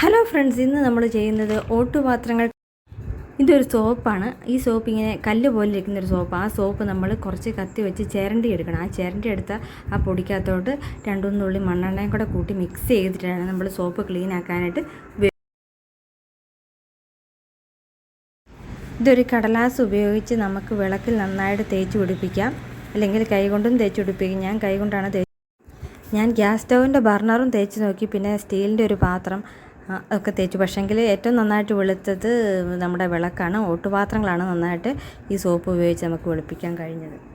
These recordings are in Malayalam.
ഹലോ ഫ്രണ്ട്സ് ഇന്ന് നമ്മൾ ചെയ്യുന്നത് ഓട്ടുപാത്രങ്ങൾ. ഇതൊരു സോപ്പാണ്. ഈ സോപ്പ് ഇങ്ങനെ കല്ല് പോലെ ഇരിക്കുന്ന ഒരു സോപ്പ്. ആ സോപ്പ് നമ്മൾ കുറച്ച് കത്തി വെച്ച് ചിരണ്ടി എടുക്കണം. ആ ചിരണ്ടി എടുത്ത ആ പൊടിക്കകത്തോട്ട് രണ്ടുമൂന്ന് തുള്ളി മണ്ണെണ്ണയും കൂടെ കൂട്ടി മിക്സ് ചെയ്തിട്ടാണ് നമ്മൾ സോപ്പ് ക്ലീൻ ആക്കാനായിട്ട് ഇതൊരു കടലാസ് ഉപയോഗിച്ച് നമുക്ക് വിളക്കിൽ നന്നായിട്ട് തേച്ച് പിടിപ്പിക്കാം. അല്ലെങ്കിൽ കൈകൊണ്ടും തേച്ച് പിടിപ്പിക്കും. ഞാൻ കൈകൊണ്ടാണ് തേച്ച് ഞാൻ ഗ്യാസ് സ്റ്റൗവിന്റെ ബർണറും തേച്ച് നോക്കി. പിന്നെ സ്റ്റീലിന്റെ ഒരു പാത്രം. ഒക്കെ തേച്ചു. പക്ഷേങ്കിൽ ഏറ്റവും നന്നായിട്ട് വെളുത്തത് നമ്മുടെ വിളക്കാണ്. ഓട്ടുപാത്രങ്ങളാണ് നന്നായിട്ട് ഈ സോപ്പ് ഉപയോഗിച്ച് നമുക്ക് വെളുപ്പിക്കാൻ കഴിഞ്ഞത്.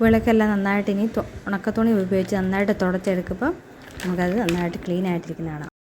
വിളക്കെല്ലാം നന്നായിട്ട് ഇനി ഉണക്കത്തുണി ഉപയോഗിച്ച് നന്നായിട്ട് തുടച്ചെടുക്കുമ്പോൾ നമുക്കത് നന്നായിട്ട് ക്ലീൻ ആയിട്ടിരിക്കുന്നതാണ്